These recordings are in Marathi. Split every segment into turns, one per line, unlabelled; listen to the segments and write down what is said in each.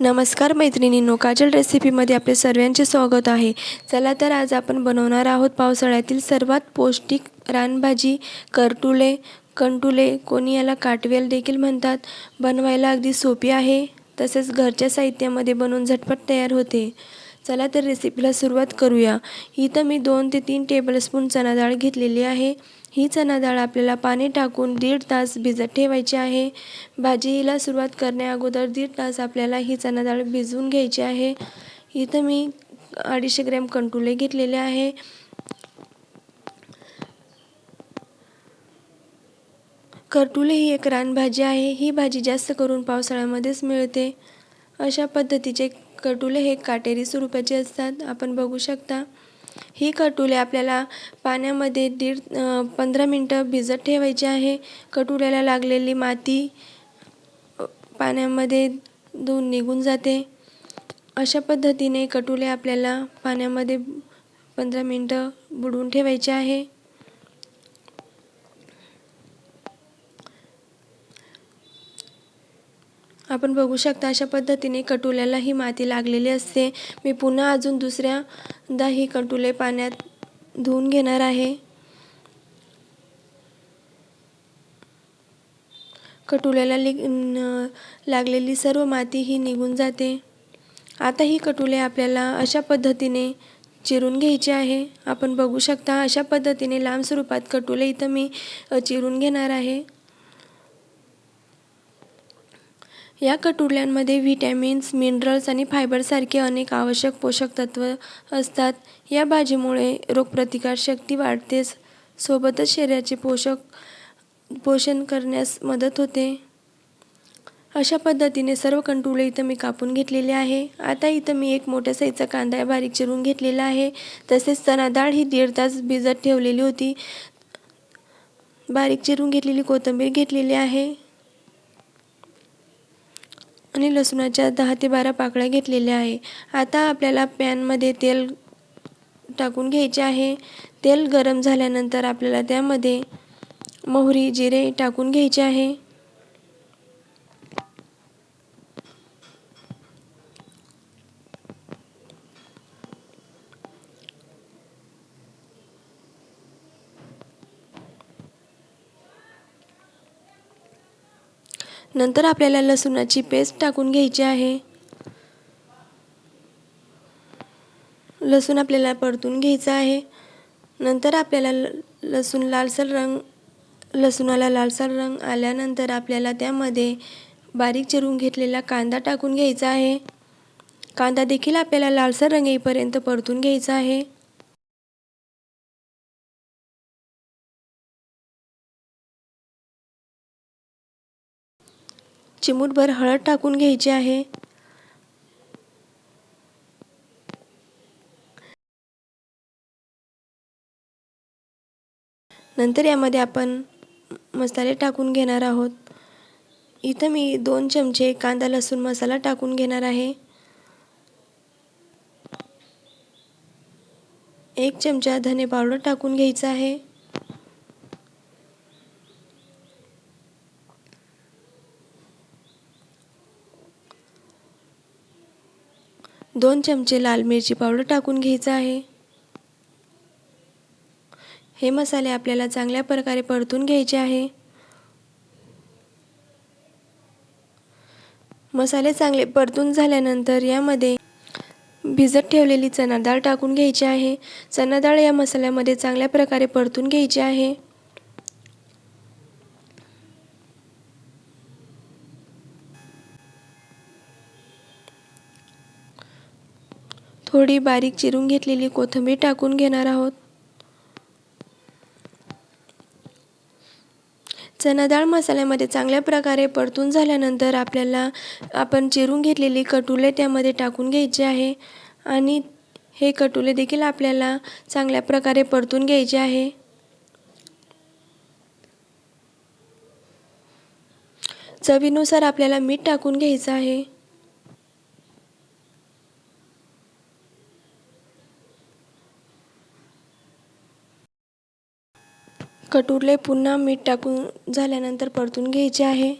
नमस्कार मैत्रिणींनो काजल रेसिपीमध्ये आपले सर्वांचे स्वागत आहे. चला तर आज आपण बनवणार आहोत पावसाळ्यातील सर्वात पौष्टिक रानभाजी करटुले. कंटुले कोणी याला काटवेल देखील म्हणतात. बनवायला अगदी सोपी आहे. तसेच घरच्या साहित्यामध्ये बनवून झटपट तयार होते. चला तर रेसिपीला सुरुवात करूया. इथं मी दोन ते तीन टेबलस्पून चणा डाळ घेतलेली आहे. ही चणा डाळ आपल्याला पाणी टाकून दीड तास भिजत ठेवायची आहे. भाजीला सुरुवात करण्या अगोदर दीड तास आपल्याला ही चणा डाळ भिजवून घ्यायची आहे. इथं मी अडीचशे ग्रॅम कंटुले घेतलेले आहे. करटुले ही एक रानभाजी आहे. ही भाजी जास्त करून पावसाळ्यामध्येच मिळते. अशा पद्धतीचे कटुले हे काटेरी स्वरूपाचे असतात. आपण बघू शकता ही कटुले आपल्याला पाण्यामध्ये दीड पंधरा मिनटं भिजत ठेवायची आहे. कटुल्याला लागलेली माती पाण्यामध्ये धुवून निघून जाते. अशा पद्धतीने कटुले आपल्याला पाण्यामध्ये पंधरा मिनटं बुडवून ठेवायचे आहे. आपण बघू शकता अशा पद्धतीने कटुल्याला ही माती लागलेली असते. मी पुन्हा अजून दुसऱ्यांदा ही कटुले पाण्यात धुवून घेणार आहे. कटुल्याला लि लागलेली सर्व माती ही निघून जाते. आता ही कटुले आपल्याला अशा पद्धतीने चिरून घ्यायचे आहे. आपण बघू शकता अशा पद्धतीने लांब स्वरूपात कटुले इथं मी चिरून घेणार आहे. या कटुरल्यांमध्ये व्हिटॅमिन्स मिनरल्स आणि फायबरसारखे अनेक आवश्यक पोषक तत्व असतात. या भाजीमुळे रोगप्रतिकारशक्ती वाढतेच सोबतच शरीराचे पोषक पोषण करण्यास मदत होते. अशा पद्धतीने सर्व कंटुळे इथं मी कापून घेतलेले आहे. आता इथं मी एक मोठ्या साईजचा कांदा बारीक चिरून घेतलेला आहे. तसेच चणा डाळ ही दीड तास भिजत ठेवलेली होती. बारीक चिरून घेतलेली कोथिंबीर घेतलेली आहे. आणि लसूणाच्या दहा ते बारा पाकळ्या घेतलेल्या आहे. आता आपल्याला पॅनमध्ये तेल टाकून घ्यायचे आहे. तेल गरम झाल्यानंतर आपल्याला त्यामध्ये मोहरी जिरे टाकून घ्यायचे आहे. नंतर आपल्याला लसूणाची पेस्ट टाकून घ्यायची आहे. लसूण आपल्याला परतून घ्यायचं आहे. नंतर आपल्याला ल लसूण लालसर रंग लसूणाला लालसर रंग आल्यानंतर आपल्याला त्यामध्ये बारीक चिरून घेतलेला कांदा टाकून घ्यायचा आहे. कांदा देखील आपल्याला लालसर रंग येईपर्यंत परतून घ्यायचा आहे. चिमूटभर हळद टाकून घ्यायची आहे. नंतर यामध्ये आपण मसाले टाकून घेणार आहोत. इथं मी दोन चमचे कांदा लसूण मसाला टाकून घेणार आहे. एक चमचा धने पावडर टाकून घ्यायचा आहे. दोन चमचे लाल मिरची पावडर टाकून घ्यायचं आहे. हे मसाले आपल्याला चांगल्या प्रकारे परतून घ्यायचे आहे. मसाले चांगले परतून झाल्यानंतर यामध्ये भिजत ठेवलेली चणा डाळ टाकून घ्यायची आहे. चणा डाळ या मसाल्यामध्ये चांगल्या प्रकारे परतून घ्यायची आहे. थोडी बारीक चिरून घेतलेली कोथिंबीर टाकून घेणार आहोत. चणा डाळ मसाल्यामध्ये चांगल्या प्रकारे परतून झाल्यानंतर आपल्याला आपण चिरून घेतलेली कटुले त्यामध्ये टाकून घ्यायचे आहे आणि हे कटुले देखील आपल्याला चांगल्या प्रकारे परतून घ्यायचे आहे. चवीनुसार आपल्याला मीठ टाकून घ्यायचं आहे. कटुरले पुन्हा मीठ टाकून झाल्यानंतर परतून घ्यायचे आहे.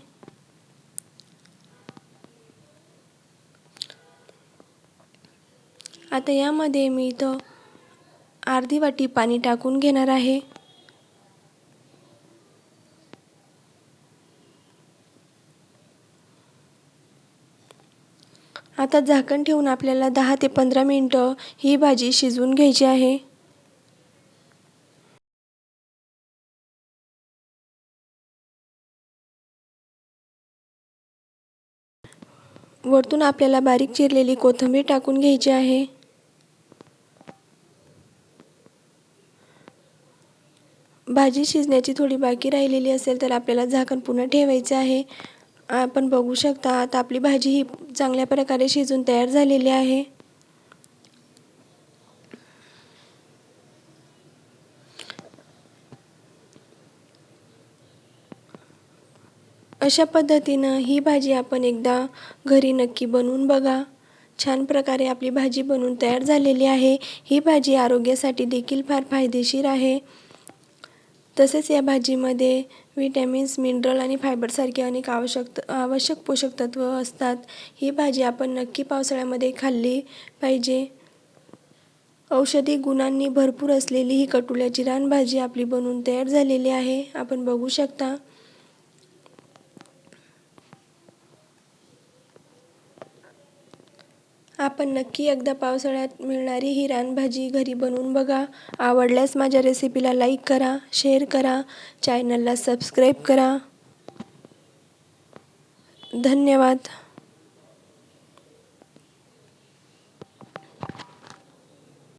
आता यामध्ये मी इथं अर्धी वाटी पाणी टाकून घेणार आहे. आता झाकण ठेवून आपल्याला दहा ते पंधरा मिनटं ही भाजी शिजवून घ्यायची आहे. वरतून आपल्याला बारीक चिरलेली कोथिंबीर टाकून घ्यायची आहे. भाजी शिजण्याची थोडी बाकी राहिलेली असेल तर आपल्याला झाकण पुन्हा ठेवायचं आहे. आपण बघू शकता आता आपली भाजी ही चांगल्या प्रकारे शिजून तयार झालेली आहे. अशा पद्धतीनं ही भाजी आपण एकदा घरी नक्की बनवून बघा. छान प्रकारे आपली भाजी बनवून तयार झालेली आहे. ही भाजी आरोग्यासाठी देखील फार फायदेशीर आहे. तसेच या भाजीमध्ये व्हिटॅमिन्स मिनरल आणि फायबरसारखे अनेक आवश्यक आवश्यक पोषक तत्व असतात. ही भाजी आपण नक्की पावसाळ्यामध्ये खाल्ली पाहिजे. औषधी गुणांनी भरपूर असलेली ही कटुल्याची रानभाजी आपली बनवून तयार झालेली आहे. आपण बघू शकता. आपण नक्की एकदा पावसाळ्यात मिळणारी ही रानभाजी घरी बनवून बघा. आवडल्यास माझ्या रेसिपीला लाईक करा शेअर करा चॅनलला सबस्क्राईब करा. धन्यवाद.